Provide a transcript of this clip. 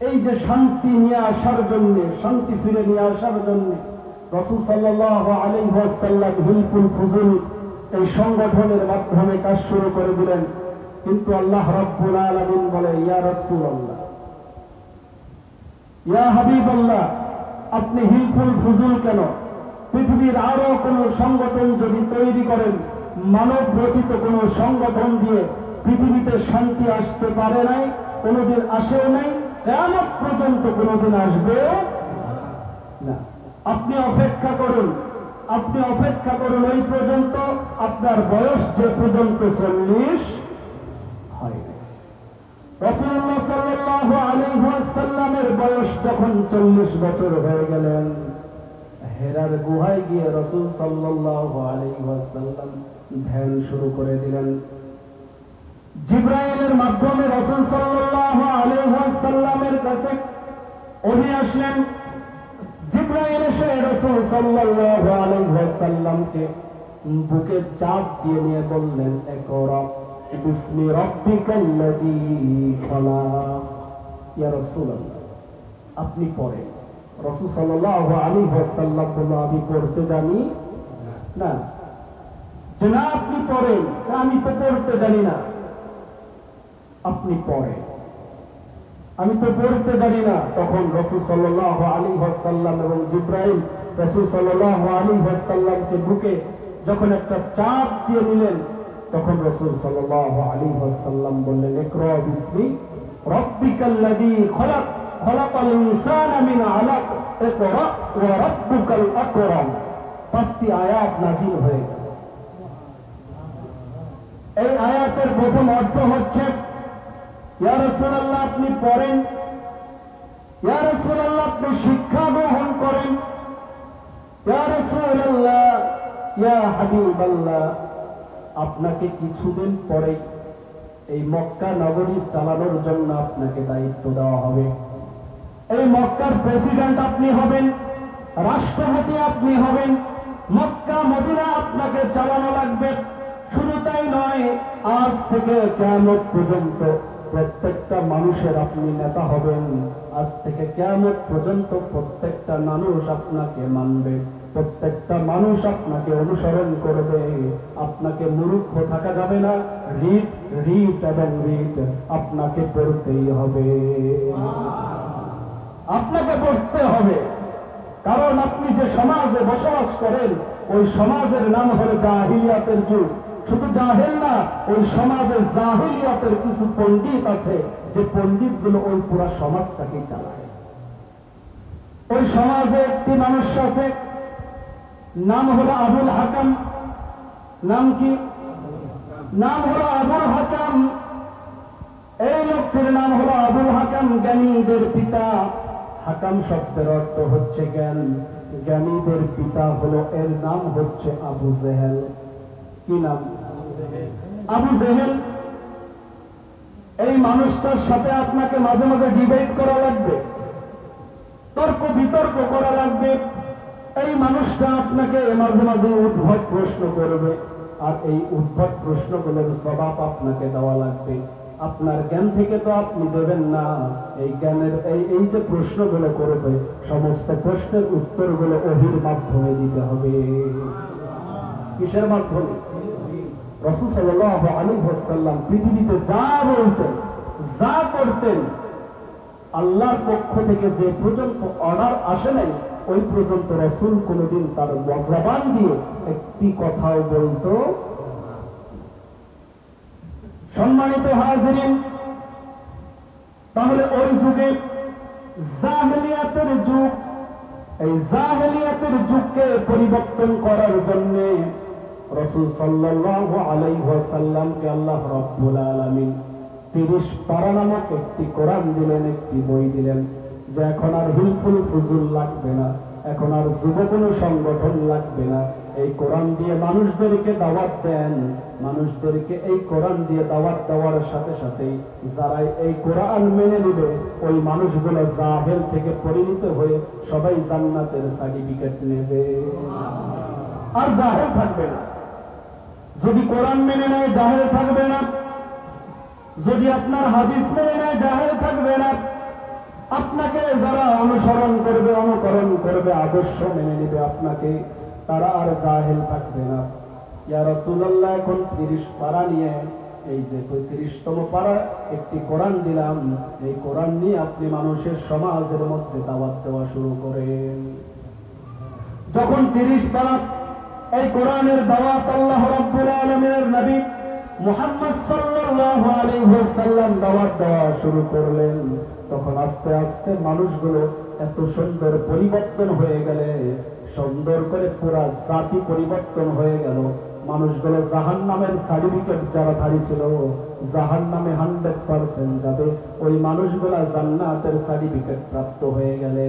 এই যে শান্তি নিয়ে আসার জন্য, শান্তি ফিরে নিয়ে আসার জন্য রসুল সাল্লাহ আলিহাসাল্লাম হিলফুল ফুজুল এই সংগঠনের মাধ্যমে কাজ শুরু করে দিলেন। কিন্তু আল্লাহ রব্বুল আলমিন বলে, ইয়া রসুল আল্লাহ ইয়া হাবিব আল্লাহ আপনি হিলফুল ফুজুল কেন? পৃথিবীর আরও কোন সংগঠন যদি তৈরি করেন মানব রচিত কোন সংগঠন দিয়ে পৃথিবীতে শান্তি আসতে পারে নাই, কোনোদিন আসেও নাই কেমন পর্যন্ত কোনোদিন আসবেও না। আপনি অপেক্ষা করুন, আপনি অপেক্ষা করুন ওই পর্যন্ত, আপনার বয়স যে পর্যন্ত চল্লিশ হয় বয়স যখন চল্লিশ বছর হয়ে গেলেন, হেরার গুহায় গিয়ে রসুল সাল্লাহ আলিহাসাল্লাম ধ্যান শুরু করে দিলেন। জিব্রাইলের মাধ্যমে রসুল সাল্লাহ আলিহাসাল্লামের কাছে উনি আসলেন। জিব্রাইল এসে রসুল সাল্লাহ আলিহাসাল্লামকে বুকে চাপ দিয়ে নিয়ে বললেন রব্বিকাল্লাযী খালাক ইয়া আপনি ওয়াসাল্লাম বলল, আমি পড়তে জানি না। না। আপনি পড়েন। আমি তো পড়তে জানি না। আপনি পড়েন আমি তো পড়তে জানি না তখন রসুল সাল্লাহ আলী হাসাল্লাম এবং জিব্রাহিম রসুল সাল্লাহ আলী হাসাল্লামকে বুকে যখন একটা চাপ দিয়ে নিলেন, তখন রসুল সাল্লাহ আলী হাসাল্লাম বললেন একরা বিসমি রব্বিকাল্লাযী খলাক, খলাকাল ইনসানা আলাক, ইকরা ওয়া রাব্বুকাল আকরাম। পাঁচটি আয়াত নাযিল হয়ে এই আয়াতের প্রথম অর্থ হচ্ছে ইয়া রাসূলুল্লাহ, আপনি পড়েন। ইয়া রাসূলুল্লাহ, আপনি শিক্ষা গ্রহণ করেন। ইয়া রাসূলুল্লাহ, ইয়া হাবিবাল্লাহ, আপনাকে কিছুদিন পরে এই মক্কা নগরী চালানোর জন্য আপনাকে দায়িত্ব দেওয়া হবে। এই মক্কার প্রেসিডেন্ট আপনি হবেন, রাষ্ট্রপতি আপনি হবেন, মক্কা, মদিনা আপনাকে চালানো লাগবে। শুধু তাই নয়, আজ থেকে কেমন পর্যন্ত প্রত্যেকটা মানুষের আপনি নেতা হবেন। আজ থেকে কেমন পর্যন্ত প্রত্যেকটা মানুষ আপনাকে মানবে। প্রত্যেকটা মানুষ আপনাকে অনুসরণ করবে। আপনাকে মূর্খ থাকা যাবে না। রিট রিট এবং রিট আপনাকে পড়তেই হবে। আপনাকে পড়তে হবে। কারণ আপনি যে সমাজে বসবাস করেন, ওই সমাজের নাম হলো জাহিলিয়াতের যুগ। শুধু জাহেল না, ওই সমাজে জাহিলিয়াতের কিছু পণ্ডিত আছে যে পণ্ডিতগুলো ওই পুরা সমাজটাকে চালায়। ওই সমাজে একটি মানুষ আছে, নাম হলো আবুল হাকাম। নাম কি? নাম হলো আবুল হাকাম। এই লোকটির নাম হলো আবুল হাকাম। জ্ঞানীদের পিতা। হাকাম শব্দের অর্থ হচ্ছে জ্ঞান। জ্ঞানীদের পিতা হলো, এর নাম হচ্ছে আবু জেহেল। কি নাম আবু জেহেল, এই মানুষটার সাথে আপনাকে মাঝে মাঝে ডিবেট করা লাগবে, তর্ক বিতর্ক করা লাগবে। এই মানুষটা আপনাকে মাঝে মাঝে উদ্ভট প্রশ্ন করবে, আর এই উদ্ভট প্রশ্নগুলোর স্বভাব আপনাকে দেওয়া লাগবে। আপনার জ্ঞান থেকে তো আপনি দেবেন না। এই জ্ঞানের, এই এই যে প্রশ্নগুলো করবে, সমস্ত প্রশ্নের উত্তরগুলো অহির মাধ্যমে দিতে হবে। কিসের মাধ্যমে? রসুল সাল্লাহ আলী হাসাল্লাম পৃথিবীতে যা বলতেন, যা করতেন, আল্লাহর পক্ষ থেকে যে পর্যন্ত অর্ডার আসে নাই, ওই পর্যন্ত রসুল কোনদিন তার জবান দিয়ে একটি কথাও বলতো সম্মানিত হাজিরিন, তাহলে ওই যুগে জাহেলিয়াতের যুগ, এই জাহেলিয়াতের যুগকে পরিবর্তন করার জন্য রসুল সাল্লাহ আলাইসাল্লামকে আল্লাহ রব্বুল আলমিন তিরিশ পারা নামক একটি কোরআন দিলেন, একটি বই দিলেন, যে এখন আর হিলফুল ফুজুল লাগবে না, এখন আর সংগঠন লাগবে না। এই কোরআন দিয়ে মানুষদেরকে দাওয়াত দেন, মানুষদেরকে এই কোরআন দিয়ে দাওয়াত দেওয়ার সাথে সাথেই যারা এই কোরআন মেনে নেবে, ওই মানুষগুলো জাহেল থেকে পরিণত হয়ে সবাই জান্নাতের সার্টিফিকেট নেবে। আর জাহেল থাকবে না। যদি কোরআন মেনে নেয়, জাহেল থাকবে না। যদি আপনার হাদিস মেনে নেয়, জাহেল থাকবে না। আপনাকে যারা অনুসরণ করবে, অনুকরণ করবে, আদর্শ মেনে নেবে আপনাকে, তারা আর জাহেল থাকবে না। ইয়া রাসূলুল্লাহ, এখন তিরিশ পারা নিয়ে, এই যে পঁয়ত্রিশতম পারা, একটি কোরআন দিলাম। এই কোরআন নিয়ে আপনি মানুষের সমাজের মধ্যে দাওয়াত দেওয়া শুরু করেন। যখন তিরিশ পারা এই কোরআনের দাওয়াত আল্লাহ রাব্বুল আলামিনের নবী মুহাম্মদ সাল্লাল্লাহু আলাইহি ওয়াসাল্লাম দাওয়াত দেওয়া শুরু করলেন। তখন আস্তে আস্তে মানুষগুলো এত সুন্দর পরিবর্তন হয়ে গেলে, সুন্দর করে পুরা জাতি পরিবর্তন হয়ে গেল। মানুষগুলো জাহান নামের সার্টিফিকেট যারা ধারী ছিল জাহান নামে হান্ড্রেড পার্সেন্ট যাবে। ওই মানুষগুলা জান্নাতের সার্টিফিকেট প্রাপ্ত হয়ে গেলে।